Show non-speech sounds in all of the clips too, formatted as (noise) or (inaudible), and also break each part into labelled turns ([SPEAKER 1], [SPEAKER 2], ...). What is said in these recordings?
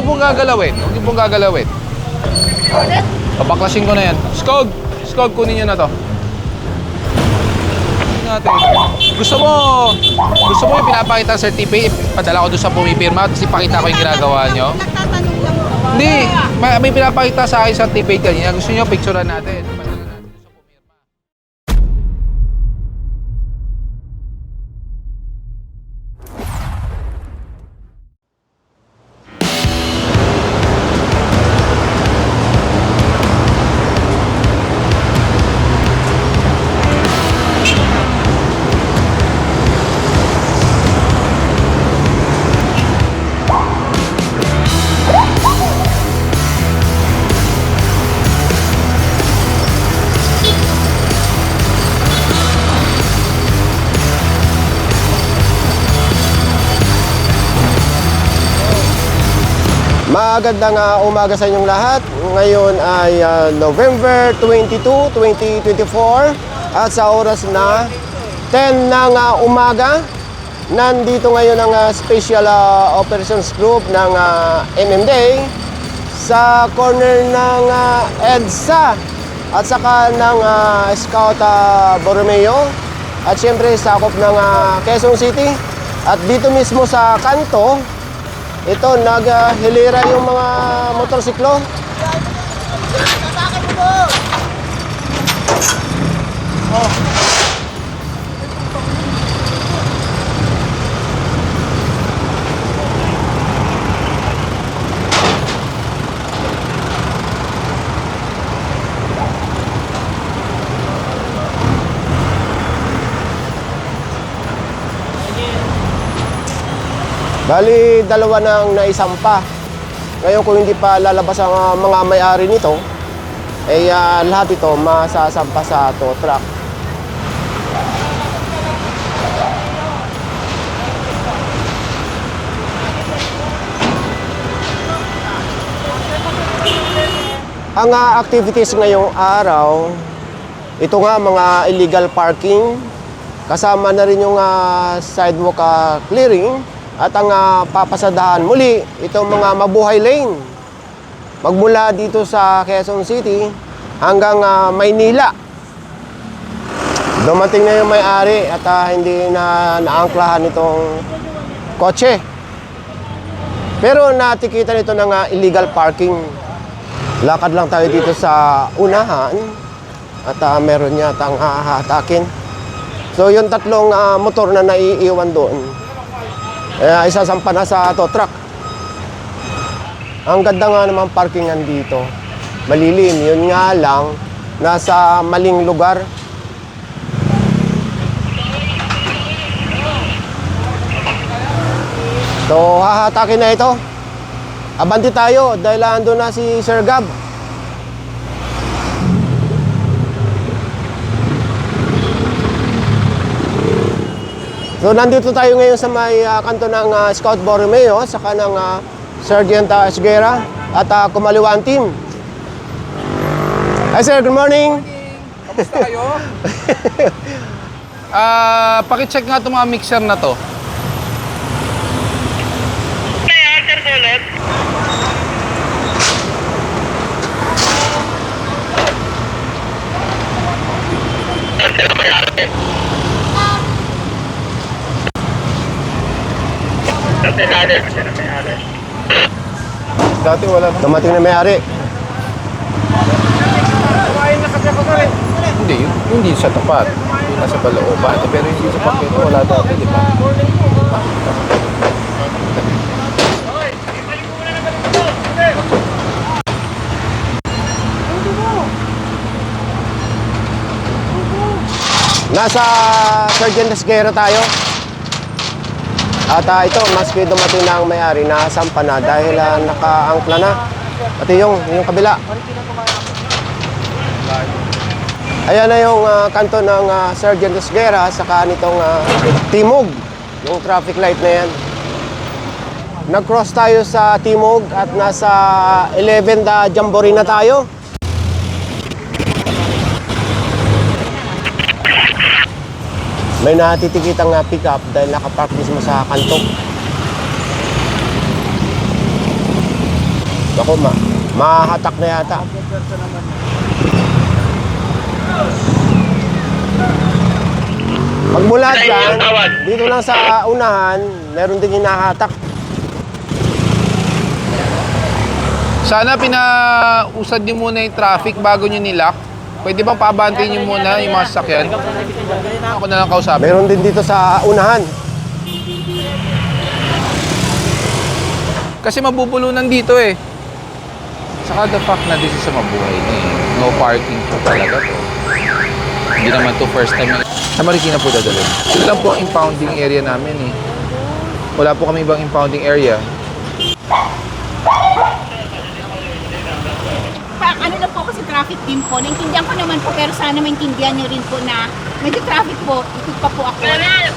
[SPEAKER 1] niyo pong gagalawin. Huwag niyo pong gagalawin. Pabaklasin ko na yan. Skog! Skog, kunin niyo na to. Natin. Gusto mo, gusto mo yung pinapakita sa certificate, padala ko doon sa pumipirma, tapos ipakita ko yung ginagawa niyo. Hindi, may, may pinapakita sa akin sa certificate kanina. Gusto niyo picturean natin
[SPEAKER 2] Magandang ah, umaga sa inyong lahat. Ngayon ay ah, November 22, 2024 at sa oras na 10 ng ah, umaga. Nandito ngayon ang ah, Special ah, Operations Group ng ah, MMDA sa corner ng ah, EDSA at saka ng ah, Scout ah, Borromeo at syempre sakop ng ah, Quezon City at dito mismo sa kanto ito, naghilira yung mga motorsiklo. Bali, dalawa nang naisampa. Ngayon kung hindi pa lalabas ang ah, mga may-ari nito, ay ah, lahat ito masasampa sa tow truck. Ang ah, activities ngayong araw, ito nga mga illegal parking, kasama na rin yung ah, sidewalk ah, clearing, at ang ah, papasadahan muli, itong mga mabuhay lane. Magmula dito sa Quezon City hanggang ah, Maynila. Dumating na yung may-ari at ah, hindi na naangklahan itong kotse. Pero natikitan ito ng ah, illegal parking. Lakad lang tayo dito sa unahan at ah, meron yatang hahatakin. So yung tatlong ah, motor na naiiwan doon, eh, isasampa na sa tow truck. Ang ganda nga naman parkingan dito. Malilim, yun nga lang, nasa maling lugar. So, hahatakin na ito. Abanti tayo dahil ando na si Sir Gab. So nandito tayo ngayon sa may ah, kanto ng ah, Scout Borromeo sa kanang uh, Sergeant uh, Esguera at uh, kumaliwaan team. Hi sir, good morning.
[SPEAKER 1] Kamusta kayo? (laughs) Ah, paki-check nga itong mga mixer na to. Dati wala na.
[SPEAKER 2] Dumating na may-ari.
[SPEAKER 1] Hindi, hindi sa tapat. Yung nasa palooban. Pero hindi sa pakito, wala dati, di ba?
[SPEAKER 2] Nasa Sergeant Esguera tayo. At ah, ito, maski dumating na ang may-ari, nasampa na dahil ah, nakaangkla na. Pati yung, yung kabila. Ayan na yung ah, kanto ng ah, Sergeant Esguera saka nitong ah, Timog, yung traffic light na yan. Nag-cross tayo sa Timog at nasa 11 da Jamboree na tayo. May natitikitang uh, pick-up dahil nakapark mismo sa kanto. Ako, ma mahatak na yata. Pag mula dyan, dito lang sa unahan, meron din hinahatak.
[SPEAKER 1] Sana pinausad niyo muna yung traffic bago niyo nilock. Pwede bang pabantayin niyo muna yung mga sasakyan? Ako na lang kausapin.
[SPEAKER 2] Meron din dito sa unahan.
[SPEAKER 1] Kasi mabubulunan dito eh. Saka the fact na this is sa mabuhay na eh. No parking po talaga to. Hindi naman to first time. Sa Marikina po dadalhin. Ito lang po ang impounding area namin eh. Wala po kami ibang impounding area.
[SPEAKER 3] Pa, ano lang po ako sa traffic din po. Naintindihan ko naman po, pero sana maintindihan niyo rin po na medyo traffic po, ikot pa po ako.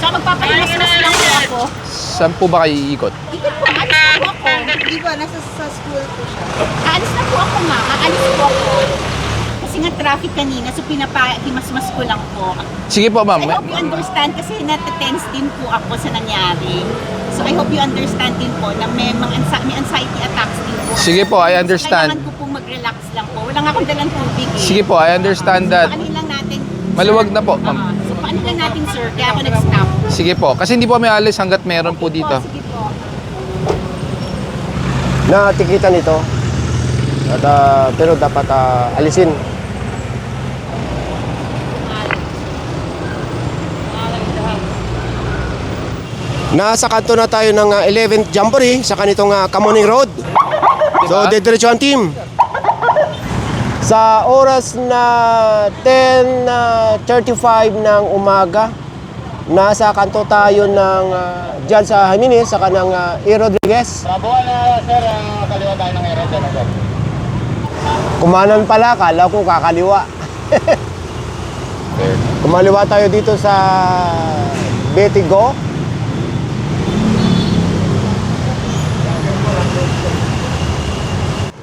[SPEAKER 3] Tsaka magpapahimas-mas lang po ako.
[SPEAKER 1] Saan po ba kayo iikot?
[SPEAKER 3] Ikot po, alis na po ako.
[SPEAKER 4] Di ba, nasa sa school po siya.
[SPEAKER 3] Aalis na po ako ma, aalis po ako. Kasi nga traffic kanina, so pinapahimas-mas ko lang po.
[SPEAKER 1] Sige po ma'am.
[SPEAKER 3] I hope you understand kasi natatense din po ako sa nangyari. So I hope you understand din po na may, mga anxiety attacks din po.
[SPEAKER 1] Sige po, I
[SPEAKER 3] So,
[SPEAKER 1] understand.
[SPEAKER 3] kailangan ko pong mag-relax lang. Wala nga akong dalang tubig eh.
[SPEAKER 1] Sige po, I understand
[SPEAKER 3] So,
[SPEAKER 1] that.
[SPEAKER 3] paano lang natin,
[SPEAKER 1] Maluwag
[SPEAKER 3] sir?
[SPEAKER 1] na po, ma'am.
[SPEAKER 3] Ah, so paano lang natin sir? Kaya ako nag-stop.
[SPEAKER 1] Sige po. Kasi hindi po kami alis hanggat meron po dito.
[SPEAKER 3] sige po.
[SPEAKER 2] Natikitan ito. At, ah, pero dapat ah, alisin. Nasa kanto na tayo ng ah, 11th Jamboree sa kanitong uh, Kamuning Road. So,
[SPEAKER 1] Diba?
[SPEAKER 2] didiretso ang team. Sa oras na 10.35 ng umaga, nasa kanto tayo ng uh, dyan sa Jimenez, sa kanang uh, E. Rodriguez.
[SPEAKER 5] Mabuhay na sir, ang kaliwa tayo ng dyan agad.
[SPEAKER 2] Kumanan pala, kala ko kakaliwa. Kumaliwa tayo dito sa Betigo.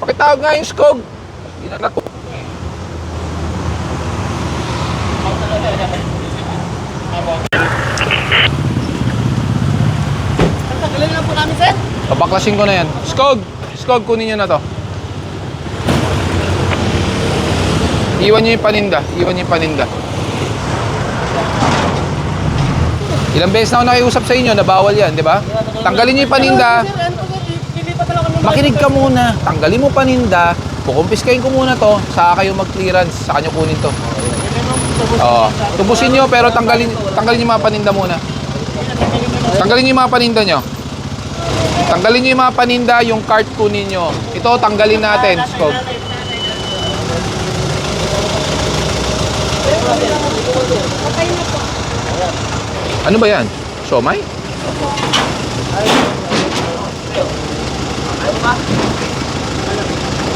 [SPEAKER 1] Pakitawag nga yung skog. Na nato.
[SPEAKER 4] Tagalin lang po namin, sir.
[SPEAKER 1] Papaklasin ko na yan. Skog! Skog, kunin nyo na to. Iwan nyo yung paninda. Iwan nyo yung paninda. Ilang beses na ako nakiusap sa inyo na bawal yan, di ba? Tanggalin nyo yung paninda.
[SPEAKER 4] Ano.
[SPEAKER 1] Makinig ka muna. Tanggalin mo paninda. Kukumpiskain ko muna to. Saka kayo mag-clearance. Saka nyo kunin to. Oo. Tubusin nyo pero tanggalin, tanggalin yung mga paninda muna. Tanggalin nyo yung mga paninda nyo. Tanggalin nyo yung mga paninda, yung cart kunin nyo. Ito, tanggalin natin. Skog. Ano ba yan?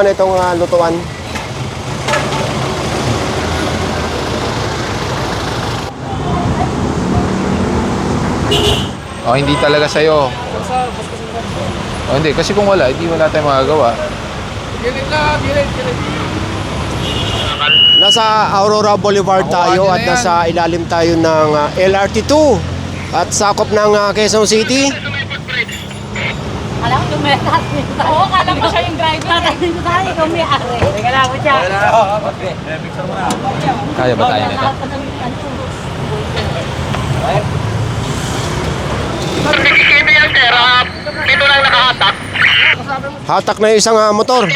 [SPEAKER 1] Siomay?
[SPEAKER 2] Iniwan itong ah, lutuan.
[SPEAKER 1] Oh, hindi talaga sa'yo. Oh, hindi. Kasi kung wala, hindi wala tayong magagawa.
[SPEAKER 2] Nasa Aurora Boulevard
[SPEAKER 1] Ako,
[SPEAKER 2] tayo
[SPEAKER 1] ano na
[SPEAKER 2] at nasa ilalim tayo ng ah, LRT2 at sakop ng ah, Quezon City.
[SPEAKER 3] Alam ko may Oo, kala ko siya yung driver. Tatayin ko tayo, ikaw may ari. Teka lang ako siya.
[SPEAKER 1] Kaya ba tayo nito?
[SPEAKER 5] CCTV yan sir, ah, dito lang nakahatak.
[SPEAKER 2] Hatak na yung isang ah, motor.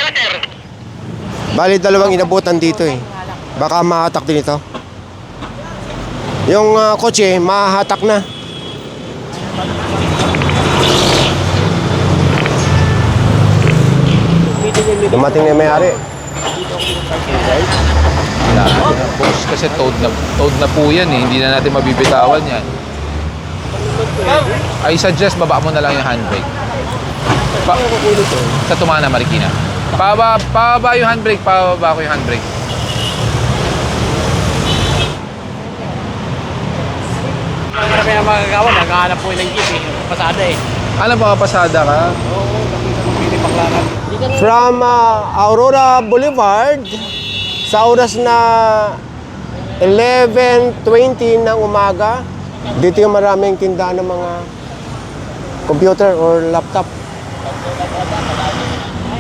[SPEAKER 2] Bali dalawang inabutan dito eh. Baka mahatak din ito. Yung ah, kotse, mahatak na. Dumating na yung may-ari.
[SPEAKER 1] Wala natin ang boss kasi toad na, toad na po yan eh. Hindi na natin mabibitawan yan. I suggest baba mo na lang yung handbrake. Pa sa Tumana, Marikina. Pababa, pababa yung handbrake, pababa ko yung handbrake.
[SPEAKER 6] Marami ang magagawa, naghahanap po ng jeep eh. Pasada eh.
[SPEAKER 1] Ano ba pasada ka?
[SPEAKER 2] From ah, Aurora Boulevard, sa oras na 11.20 ng umaga, dito yung maraming tindahan ng mga computer or laptop.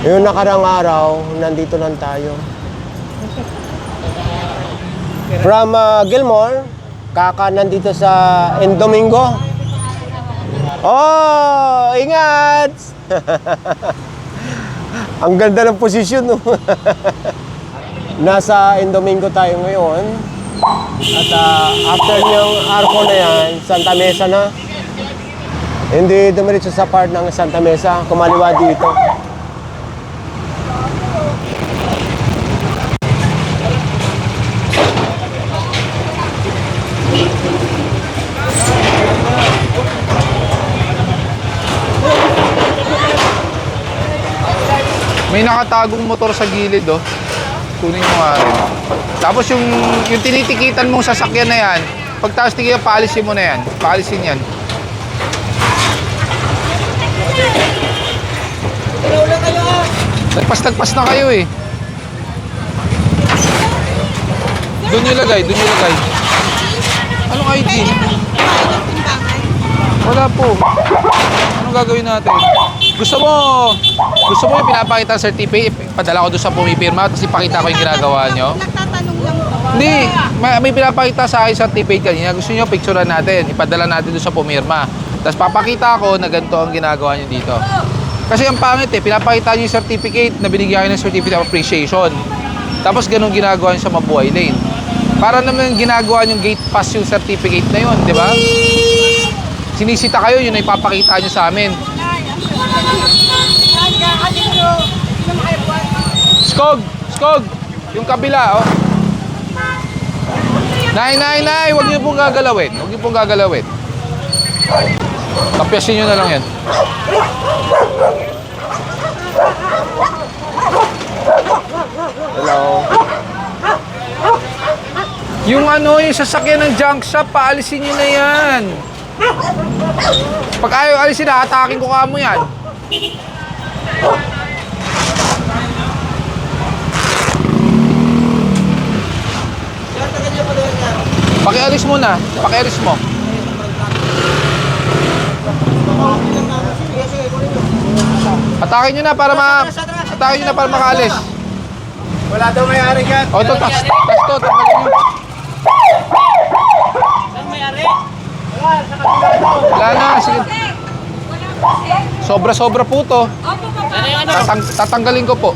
[SPEAKER 2] Yung nakarang araw, nandito lang tayo. From ah, Gilmore, kaka nandito sa Indomingo. Oh, ingat! (laughs) Ang ganda ng posisyon, no? (laughs) Nasa Indomingo tayo ngayon. At ah, after yung arco na yan, Santa Mesa na. Hindi dumiretso sa part ng Santa Mesa, kumaliwa dito.
[SPEAKER 1] May nakatagong motor sa gilid, oh. Kunin mo nga rin. Tapos yung, yung tinitikitan mong sasakyan na yan, pagtaas tingin, paalisin mo na yan. Paalisin yan. Nagpas-nagpas na kayo eh. Doon nyo lagay, doon nyo lagay. Anong ID? Wala po. Anong gagawin natin? Gusto mo, gusto mo yung pinapakita sa certificate, padala ko doon sa pumipirma, tapos ipakita ko yung ginagawa nyo?
[SPEAKER 3] Nagtatanong lang po.
[SPEAKER 1] Hindi, may, may pinapakita sa akin sa certificate kanina. Gusto nyo, picturean natin, ipadala natin doon sa pumirma. Tapos papakita ko na ganito ang ginagawa nyo dito. Kasi ang pangit eh, pinapakita nyo yung certificate na binigyan kayo ng certificate of appreciation. Tapos ganun ginagawa nyo sa Mabuhay Lane. Para naman ginagawa nyo gate pass yung certificate na yun, di ba? Sinisita kayo, yun ay ipapakita nyo sa amin. Skog! Skog! Yung kabila, oh. Nay, nay, nay! Huwag niyo pong gagalawin. Huwag niyo pong gagalawin. Tapyasin niyo na lang yan.
[SPEAKER 2] Hello.
[SPEAKER 1] Yung ano, yung sasakyan ng junk shop, paalisin niyo na yan. Pag ayaw alisin na, atakin ko kamo yan. Pakialis mo na. Pakialis mo. Atakin nyo na para ma... Atakin nyo na para makaalis.
[SPEAKER 2] Wala daw may-ari yan.
[SPEAKER 1] O, ito, tas, tas to, tanggalin nyo. Wala na, sige. Sobra-sobra po to. Tatang, tatanggalin ko po.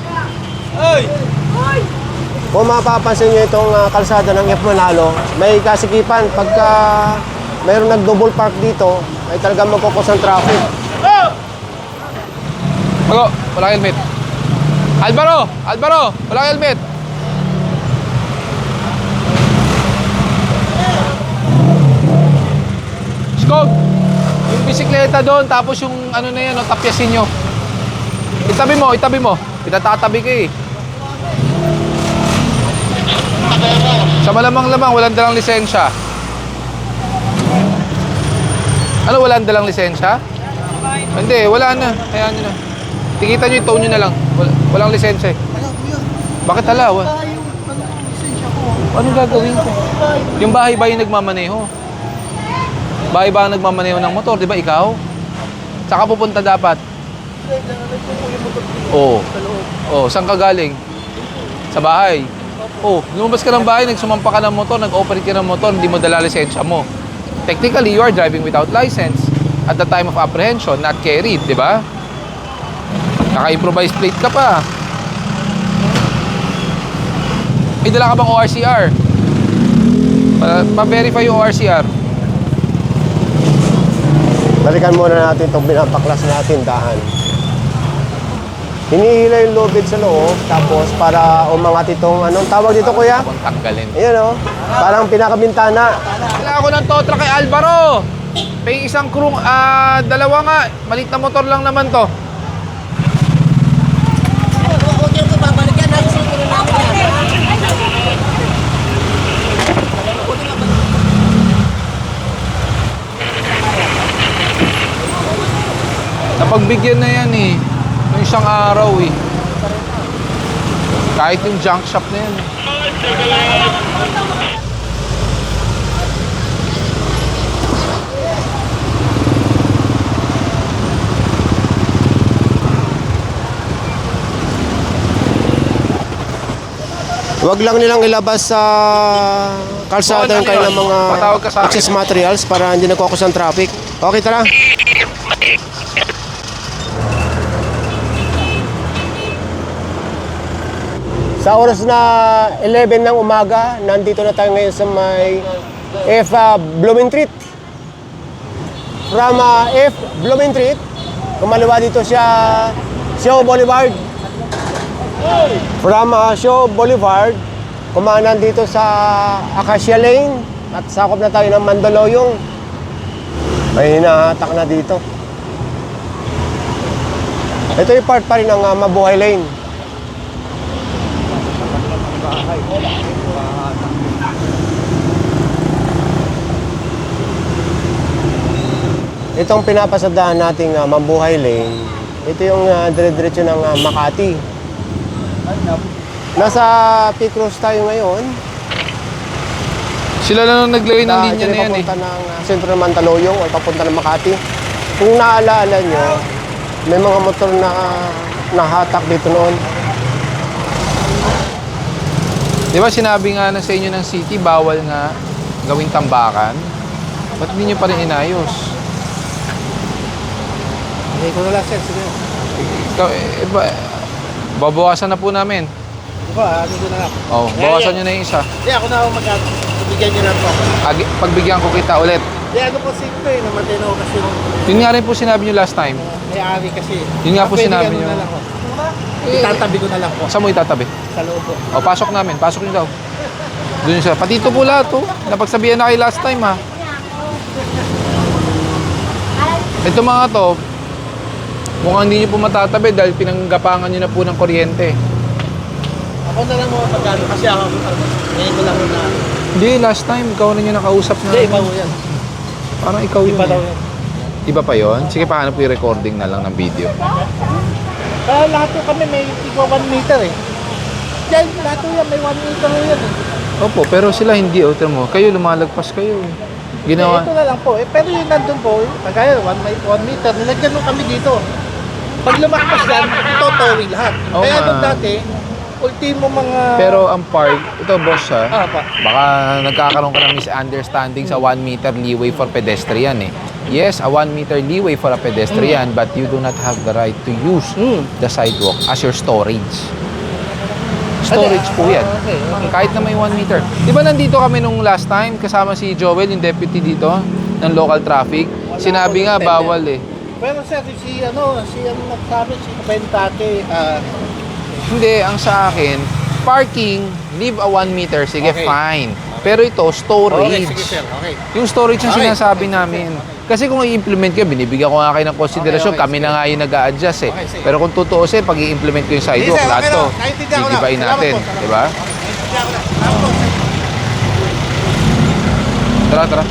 [SPEAKER 2] Kung mapapansin nyo itong ah, kalsada ng F. Manalo, may kasikipan. Pagka mayroong nag-double park dito, ay talagang magkukos ang traffic.
[SPEAKER 1] Mago, wala helmet. Alvaro! Alvaro! Wala helmet! Skog! Yung bisikleta doon, tapos yung ano na yan, no, tapyasin nyo. Itabi mo, itabi mo. Pinatatabi ka eh. Sa malamang-lamang, walang dalang lisensya. Ano, walang dalang lisensya? Hindi, wala na. Hayaan nyo na. Tikitan nyo yung tone nyo na lang. Wal- walang lisensya eh. Bakit hala? Wa- Ano gagawin ko? Yung bahay ba yung nagmamaneho? Bahay ba ang nagmamaneho ng motor? Di ba ikaw? Saka pupunta dapat? Oo. Oh. saan ka galing? Sa bahay. Oh, lumabas ka ng bahay, nagsumampa ka ng motor, nag-operate ka ng motor, hindi mo dala lisensya mo. Technically, you are driving without license at the time of apprehension, not carried, di ba? Naka-improvise plate ka pa. May dala ka bang ORCR? Pa-verify yung ORCR.
[SPEAKER 2] Balikan muna natin itong binapaklas natin dahan. Hinihila yung lubid sa loob, tapos para umangat itong, anong tawag dito kuya?
[SPEAKER 1] Kung tanggalin.
[SPEAKER 2] Ayan o, parang pinakabintana.
[SPEAKER 1] Kailangan ko ng totra kay Alvaro. May isang crew, ah, dalawa nga. Malit na motor lang naman to. Napagbigyan na yan eh. Isang araw eh. Kahit yung junk shop na yan. eh.
[SPEAKER 2] Wag lang nilang ilabas sa kalsada yung kanilang mga access materials para hindi nagkokos ang traffic. Okay, tara. Sa oras na 11 ng umaga, nandito na tayo ngayon sa may F uh, Blumentritt. From uh, F Blumentritt, kumaliwa dito siya Shaw Boulevard. From uh, Shaw Boulevard, kumanan dito sa Acacia Lane at sakop na tayo ng Mandaluyong. May hinahatak na dito. Ito yung part pa rin ng uh, Mabuhay Lane. Itong pinapasadahan nating uh, Mabuhay Lane, ito yung uh, dire-diretso ng uh, Makati. Nasa Picross tayo ngayon.
[SPEAKER 1] Sila lang ang naglagay ng linya na yan eh.
[SPEAKER 2] papunta ng uh, sentro ng Mandaluyong o papunta ng Makati. Kung naalala nyo, may mga motor na nahatak dito noon.
[SPEAKER 1] Di ba sinabi nga na sa inyo ng city, bawal nga gawing tambakan? Ba't hindi nyo pa rin inayos?
[SPEAKER 6] Hindi ko na lang, sir. Sige.
[SPEAKER 1] Ikaw, eh, ba, babawasan na po namin.
[SPEAKER 6] Di ba, ano ko na lang.
[SPEAKER 1] Oh, bawasan nyo na yung isa.
[SPEAKER 6] Hindi, ako na ako mag Bigyan niyo na po ako.
[SPEAKER 1] Agi- pagbigyan ko kita ulit.
[SPEAKER 6] Hindi, ano po si ito eh. Namatay na ako kasi
[SPEAKER 1] Yun nga rin po sinabi nyo last time.
[SPEAKER 6] may-ari kasi.
[SPEAKER 1] Yun nga po
[SPEAKER 6] Pwede
[SPEAKER 1] sinabi
[SPEAKER 6] ganun na lang po. Itatabi ko na lang po.
[SPEAKER 1] Saan mo itatabi?
[SPEAKER 6] Sa loob po.
[SPEAKER 1] O, pasok namin. Pasok nyo daw. Doon siya. Pati ito po lahat, oh. Napagsabihan na kayo last time, ha. Ito mga to, mukhang hindi nyo po matatabi dahil pinanggapangan nyo na po ng kuryente.
[SPEAKER 6] Ako na lang mga pagkano kasi ako, ngayon ko lang na.
[SPEAKER 1] Hindi, last time, ikaw na nyo nakausap na.
[SPEAKER 6] Hindi, iba ko yan.
[SPEAKER 1] Parang ikaw yun.
[SPEAKER 6] Iba daw
[SPEAKER 1] eh.
[SPEAKER 6] yan.
[SPEAKER 1] Iba pa yon. Sige, paano po yung recording na lang ng video?
[SPEAKER 6] Kaya lahat po kami may tigwa 1 meter eh. Yan, lahat po yan, may 1 meter po yan eh.
[SPEAKER 1] Opo, pero sila hindi, oh. Tignan mo, kayo lumalagpas kayo. eh.
[SPEAKER 6] Eh, ito
[SPEAKER 1] Ginawa.
[SPEAKER 6] na lang po. Eh, pero yung nandun po, kagaya 1 meter, nilagyan nung kami dito. Pag lumakpas yan, ito towing lahat.
[SPEAKER 1] Oo
[SPEAKER 6] Kaya
[SPEAKER 1] nga.
[SPEAKER 6] nung dati, ultimo mga...
[SPEAKER 1] Pero ang park, ito boss ha,
[SPEAKER 6] Ah, pa.
[SPEAKER 1] baka nagkakaroon ka ng misunderstanding sa 1 meter leeway for pedestrian eh. Yes, a 1 meter leeway for a pedestrian, but you do not have the right to use
[SPEAKER 6] Mm.
[SPEAKER 1] the sidewalk as your storage. Storage po yan.
[SPEAKER 6] Ah, okay, okay.
[SPEAKER 1] Kahit na may 1 meter. Di ba nandito kami nung last time, kasama si Joel, yung deputy dito, ng local traffic. Sinabi nga,
[SPEAKER 6] po,
[SPEAKER 1] bawal eh.
[SPEAKER 6] Pero sir, si ano, si ano nagsabi, si Bentate, ah,
[SPEAKER 1] Hindi, ang sa akin, parking, leave a 1 meter, sige,
[SPEAKER 6] Okay.
[SPEAKER 1] fine. Pero ito, storage.
[SPEAKER 6] okay, sige sir, okay.
[SPEAKER 1] Yung storage ang
[SPEAKER 6] Okay.
[SPEAKER 1] sinasabi namin. Kasi kung i-implement ko, binibigyan ko nga kayo ng konsiderasyon,
[SPEAKER 6] Okay, okay,
[SPEAKER 1] kami
[SPEAKER 6] sige.
[SPEAKER 1] na nga yung nag-a-adjust eh.
[SPEAKER 6] Okay, sige.
[SPEAKER 1] Pero kung tutuusin, pag i-implement ko yung sidewalk,
[SPEAKER 6] sir,
[SPEAKER 1] lahat
[SPEAKER 6] okay
[SPEAKER 1] to, gigibain natin. Di ba?
[SPEAKER 6] Sir.
[SPEAKER 1] Tara, tara.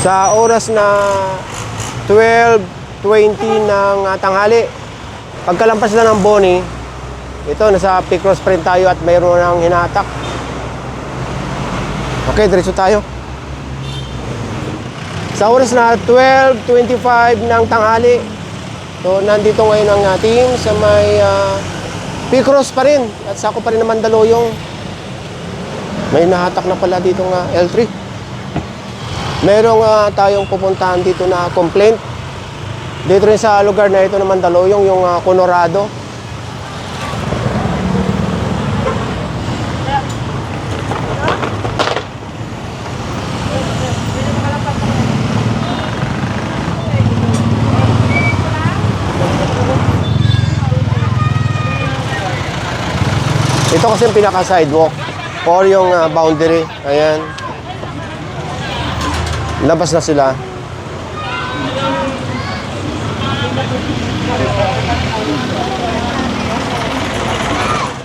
[SPEAKER 2] Sa oras na 12.20 ng ah, tanghali, pagkalampas na ng Boni, ito, nasa Picross pa rin tayo at mayroon ng hinatak. Okay, diretso tayo. Sa oras na 12.25 ng tanghali, so nandito ngayon ang ah, team sa may uh, Picross pa rin at sako pa rin ng Mandaluyong. May nahatak na pala dito nga L3. Meron nga tayong pupuntahan dito na complaint. Dito rin sa lugar na ito ng Mandaluyong, yung uh, Colorado. Ito kasi yung pinaka-sidewalk or yung uh, boundary. Ayan. Labas na sila.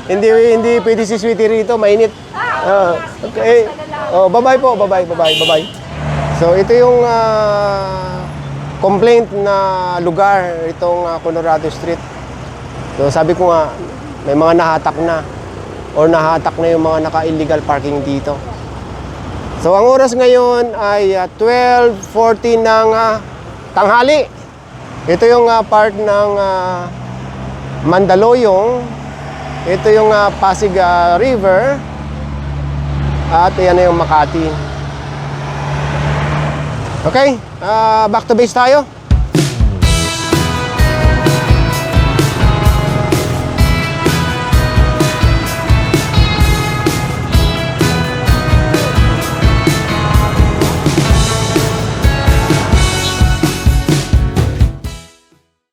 [SPEAKER 2] Hindi hindi pwede si Sweetie rito, mainit. Ah, okay. Oh, bye-bye po, bye-bye, bye-bye, bye-bye. So ito yung ah, complaint na lugar itong ah, Colorado Street. So sabi ko nga may mga nahatak na or nahatak na yung mga naka-illegal parking dito. So ang oras ngayon ay ah, 12:40 ng ah, tanghali. Ito yung ah, part ng ah, Mandaluyong. Ito yung ah, Pasig ah, River. At yan na yung Makati. Okay, ah, back to base tayo.